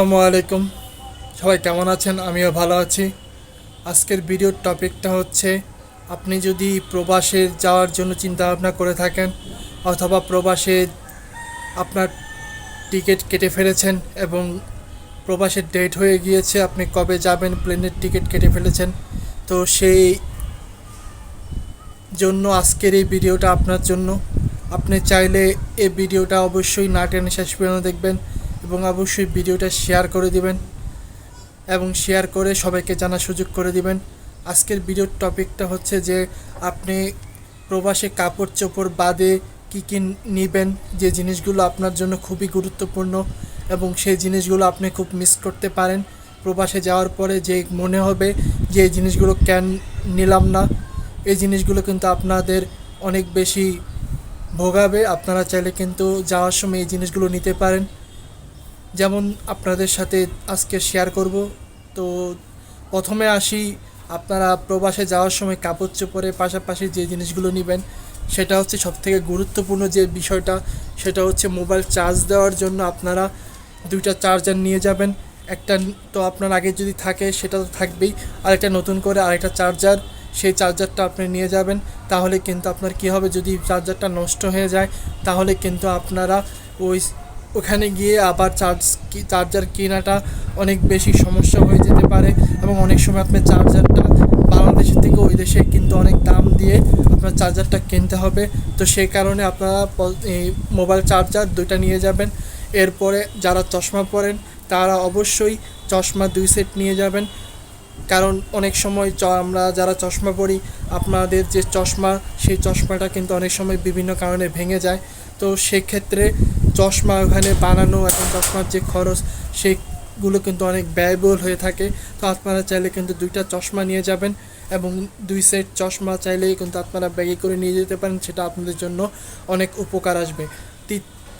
আসসালামু আলাইকুম। সবাই কেমন আছেন? আমিও ভালো আছি। আজকের ভিডিওর টপিকটা হচ্ছে, আপনি যদি প্রবাসে যাওয়ার জন্য চিন্তা ভাবনা করে থাকেন অথবা প্রবাসে আপনার টিকিট কেটে ফেলেছেন এবং প্রবাসের ডেট হয়ে গিয়েছে, আপনি কবে যাবেন, প্লেনের টিকিট কেটে ফেলেছেন, তো সেই জন্য আজকের এই ভিডিওটা আপনার জন্য। আপনি চাইলে এই ভিডিওটা অবশ্যই না টেনে শেষ পর্যন্ত দেখবেন। এবং অবশ্যই ভিডিওটা শেয়ার করে দিবেন এবং শেয়ার করে সবাইকে জানার সুযোগ করে দিবেন। আজকের ভিডিওর টপিকটা হচ্ছে যে আপনি প্রবাসে কাপড় চোপড় বাদে কী কী নেবেন, যে জিনিসগুলো আপনার জন্য খুবই গুরুত্বপূর্ণ এবং সেই জিনিসগুলো আপনি খুব মিস করতে পারেন। প্রবাসে যাওয়ার পরে যে মনে হবে যে এই জিনিসগুলো কেন নিলাম না, এই জিনিসগুলো কিন্তু আপনাদের অনেক বেশি ভোগাবে। আপনারা চাইলে কিন্তু যাওয়ার সময় এই জিনিসগুলো নিতে পারেন। যেমন আপনাদের সাথে আজকে শেয়ার করব, তো প্রথমে আসি, আপনারা প্রবাসে যাওয়ার সময় কাপড় চোপড়ের পাশাপাশি যে জিনিসগুলো নেবেন, সেটা হচ্ছে সবথেকে গুরুত্বপূর্ণ যে বিষয়টা, সেটা হচ্ছে মোবাইল চার্জ দেওয়ার জন্য আপনারা দুইটা চার্জার নিয়ে যাবেন। একটা তো আপনার আগে যদি থাকে, সেটা তো থাকবেই। আর একটা নতুন করে আরেকটা চার্জার সেই চার্জারটা আপনি নিয়ে যাবেন। তাহলে কিন্তু আপনার কী হবে, যদি চার্জারটা নষ্ট হয়ে যায়, তাহলে কিন্তু আপনারা ওই ওখানে গিয়ে আবার চার্জ চার্জার কেনাটা অনেক বেশি সমস্যা হয়ে যেতে পারে এবং অনেক সময় আপনার চার্জারটা বাংলাদেশের থেকে ওই দেশে কিন্তু অনেক দাম দিয়ে আপনার চার্জারটা কিনতে হবে। তো সেই কারণে আপনারা মোবাইল চার্জার দুইটা নিয়ে যাবেন। এরপরে যারা চশমা পরেন, তারা অবশ্যই চশমা দুই সেট নিয়ে যাবেন। কারণ অনেক সময় চ আমরা যারা চশমা পরি, আপনাদের যে চশমা, সেই চশমাটা কিন্তু অনেক সময় বিভিন্ন কারণে ভেঙে যায়। তো সেক্ষেত্রে চশমা ওখানে বানানো এবং চশমার যে খরচ, সেগুলো কিন্তু অনেক ব্যয়বহুল হয়ে থাকে। তো আপনারা চাইলে কিন্তু দুইটা চশমা নিয়ে যাবেন এবং দুই সেট চশমা চাইলেই কিন্তু আপনারা ব্যাগে করে নিয়ে যেতে পারেন, সেটা আপনাদের জন্য অনেক উপকার আসবে।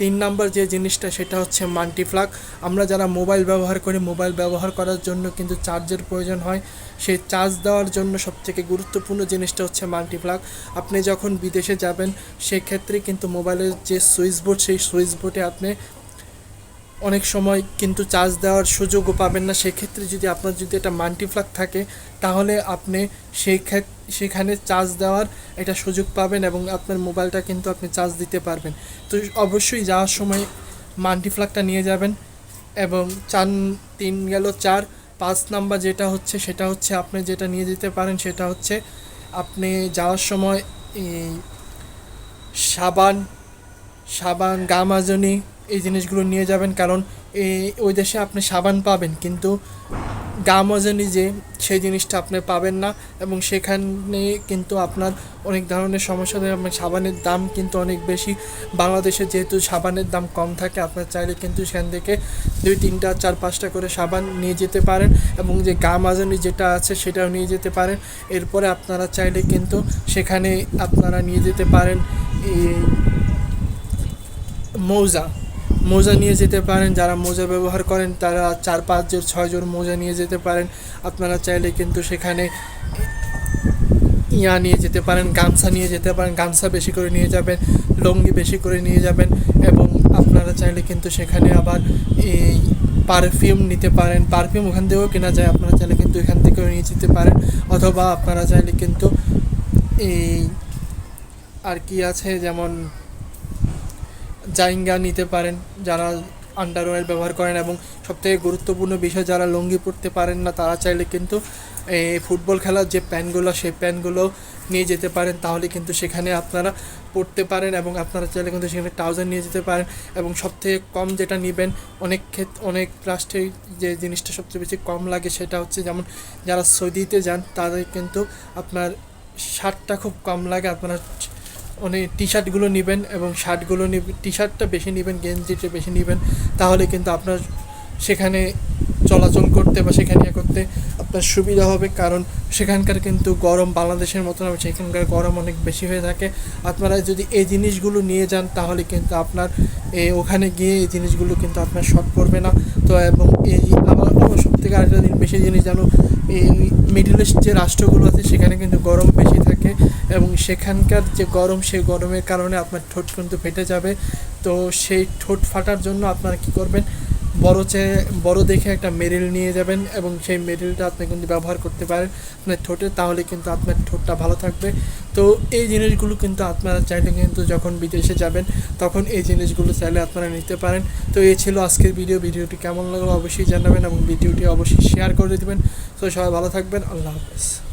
তিন নাম্বার যে জিনিসটা, সেটা হচ্ছে মাল্টিপ্লাগ আমরা যারা মোবাইল ব্যবহার করি মোবাইল ব্যবহার করার জন্য কিন্তু চার্জের প্রয়োজন হয়। সেই চার্জ দেওয়ার জন্য সবথেকে গুরুত্বপূর্ণ জিনিসটা হচ্ছে মাল্টিপ্লাগ আপনি যখন বিদেশে যাবেন, সেক্ষেত্রে কিন্তু মোবাইলের যে সুইচ বোর্ড সেই সুইচ বোর্ডে আপনি অনেক সময় কিন্তু চার্জ দেওয়ার সুযোগও পাবেন না। সেক্ষেত্রে যদি আপনার যদি একটা মাল্টিপ্লাগ থাকে, তাহলে আপনি সেই সেখানে চার্জ দেওয়ার একটা সুযোগ পাবেন এবং আপনার মোবাইলটা কিন্তু আপনি চার্জ দিতে পারবেন। তো অবশ্যই যাওয়ার সময় মাল্টিপ্লাগটা নিয়ে যাবেন এবং চার, তিন গেল চার, পাঁচ নাম্বার যেটা হচ্ছে, সেটা হচ্ছে আপনি যেটা নিয়ে যেতে পারেন, সেটা হচ্ছে আপনি যাওয়ার সময় সাবান সাবান গা মাজনি এই জিনিসগুলো নিয়ে যাবেন, কারণ এই ওই দেশে আপনি সাবান পাবেন, কিন্তু গা মাজনি যে, সেই জিনিসটা আপনি পাবেন না, এবং সেখানে কিন্তু আপনার অনেক ধরনের সমস্যা আপনার সাবানের দাম কিন্তু অনেক বেশি। বাংলাদেশে যেহেতু সাবানের দাম কম থাকে, আপনার চাইলে কিন্তু সেখান থেকে দুই, তিনটা, চার, পাঁচটা করে সাবান নিয়ে যেতে পারেন, এবং যে গা মাজনি যেটা আছে, সেটাও নিয়ে যেতে পারেন। এরপরে আপনারা চাইলে কিন্তু সেখানে আপনারা নিয়ে যেতে পারেন মৌজা। মোজা নিয়ে যেতে পারেন, যারা মোজা ব্যবহার করেন, তারা চার, পাঁচ জোর ছয় জোর মোজা নিয়ে যেতে পারেন। আপনারা চাইলে কিন্তু সেখানে ইয়া নিয়ে যেতে পারেন, গামছা নিয়ে যেতে পারেন, গামছা বেশি করে নিয়ে যাবেন, লুঙ্গি বেশি করে নিয়ে যাবেন এবং আপনারা চাইলে কিন্তু সেখানে আবার এই পারফিউম নিতে পারেন। পারফিউম ওখান থেকেও কেনা যায়, আপনারা চাইলে কিন্তু এখান থেকেও নিয়ে যেতে পারেন। অথবা আপনারা চাইলে কিন্তু এই আর কি আছে, যেমন জাইঙ্গা নিতে পারেন, যারা আন্ডারওয়্যার ব্যবহার করেন এবং সবথেকে গুরুত্বপূর্ণ বিষয়, যারা লুঙ্গি পরতে পারেন না, তারা চাইলে কিন্তু এই ফুটবল খেলার যে প্যান্টগুলো, সেই প্যান্টগুলো নিয়ে যেতে পারেন। তাহলে কিন্তু সেখানে আপনারা পড়তে পারেন এবং আপনারা চাইলে কিন্তু সেখানে ট্রাউজার নিয়ে যেতে পারেন এবং সবথেকে কম যেটা নেবেন, অনেক ক্ষেত্রে অনেক রাষ্ট্রে যে জিনিসটা সবচেয়ে বেশি কম লাগে সেটা হচ্ছে যেমন যারা সৌদিতে যান, তাদের কিন্তু আপনার শার্টটা খুব কম লাগে, আপনারা অনেক টি শার্টগুলো নেবেন এবং শার্টগুলো টি শার্টটা বেশি নেবেন গেঞ্জিটা বেশি নেবেন, তাহলে কিন্তু আপনার সেখানে চলাচল করতে বা সেখানে ইয়ে করতে আপনার সুবিধা হবে। কারণ সেখানকার কিন্তু গরম বাংলাদেশের মতন হবে সেখানকার গরম অনেক বেশি হয়ে থাকে। আপনারা যদি এই জিনিসগুলো নিয়ে যান, তাহলে কিন্তু আপনার ওখানে গিয়ে এই জিনিসগুলো কিন্তু আপনার শর্ট পড়বে না। তো এবং এই আবার সব থেকে আরেকটা দিন বেশি জিনিস জানো, এই মিডল ইস্ট যে রাষ্ট্রগুলো আছে, সেখানে কিন্তু গরম এবং সেখানকার যে গরম, সেই গরমের কারণে আপনার ঠোঁট কিন্তু ফেটে যাবে। তো সেই ঠোঁট ফাটার জন্য আপনারা কি করবেন? বড় চেয়ে বড় দেখে একটা মেরিল নিয়ে যাবেন এবং সেই মেরিলটা আপনি কিন্তু ব্যবহার করতে পারেন আপনার ঠোঁটে, তাহলে কিন্তু আপনার ঠোঁটটা ভালো থাকবে। তো এই জিনিসগুলো কিন্তু আপনারা চাইলে কিন্তু যখন বিদেশে যাবেন, তখন এই জিনিসগুলো চাইলে আপনারা নিতে পারেন। তো এই ছিল আজকের ভিডিও। ভিডিওটি কেমন লাগল অবশ্যই জানাবেন এবং ভিডিওটি অবশ্যই শেয়ার করে দেবেন। তো সবাই ভালো থাকবেন। আল্লাহ হাফেজ।